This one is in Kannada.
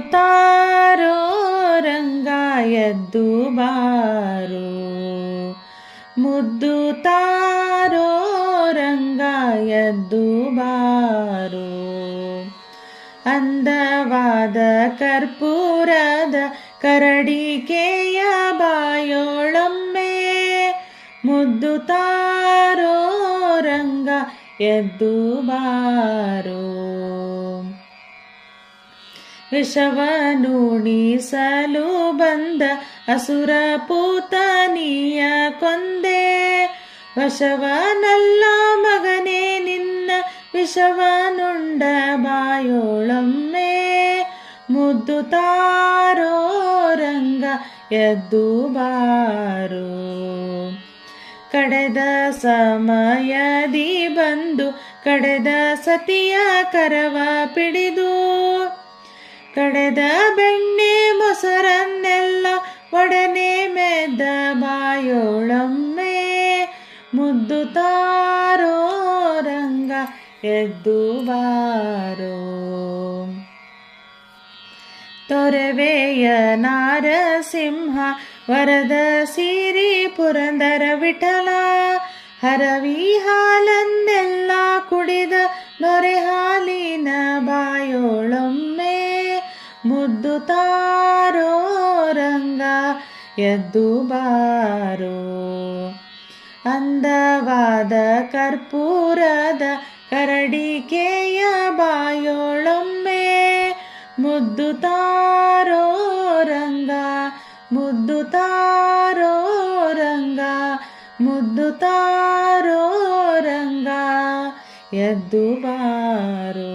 ತಾರೋ ರಂಗ ಎದ್ದು ಬಾರೋ. ಮುದ್ದು ತಾರೋ ರಂಗ ಎದ್ದು ಬಾರೋ. ಅಂದವಾದ ಕರ್ಪೂರದ ಕರಡಿಕೆಯ ಬಾಯೋಳೊಮ್ಮೆ. ಮುದ್ದು ತಾರೋ ರಂಗ ಎದ್ದು ಬಾರೋ. ವಿಷವನುಣಿಸಲು ಬಂದ ಅಸುರ ಪೂತನಿಯ ಕೊಂದೆ. ವಶವನಲ್ಲ ಮಗನೇ ನಿನ್ನ ವಿಷವನುಂಡ ಬಾಯೋಳೊಮ್ಮೆ. ಮುದ್ದು ತಾರೋ ರಂಗ ಎದ್ದು ಬಾರೋ. ಕಡೆದ ಸಮಯದಿ ಬಂದು ಕಡೆದ ಸತಿಯ ಕರವ ಪಿಡಿದು. ಕಡೆದ ಬೆಣ್ಣೆ ಮೊಸರನ್ನೆಲ್ಲ ಒಡನೆ ಮೆದ್ದ ಬಾಯೋಳಮ್ಮೆ ಮುದ್ದು ತಾರೋ ರಂಗ ಎದ್ದು ಬಾರೋ. ತೊರವೆಯ ನಾರಸಿಂಹ ವರದ ಸಿರಿ ಪುರಂದರ ವಿಠಲ ಹರವಿ ಹಾಲನ್ನೆಲ್ಲ ಕುಡಿದ ನೊರೆ ಮುದ್ದು ತಾರೋ ರಂಗ ಎದ್ದು ಬಾರೋ ಅಂದವಾದ ಕರ್ಪೂರದ ಕರಡಿಕೆಯ ಬಾಯೋಳೊಮ್ಮೆ ಮುದ್ದು ತಾರೋ ರಂಗ ಮುದ್ದು ತಾರೋ ರಂಗ ಮುದ್ದು ತಾರೋ ರಂಗ ಎದ್ದು ಬಾರೋ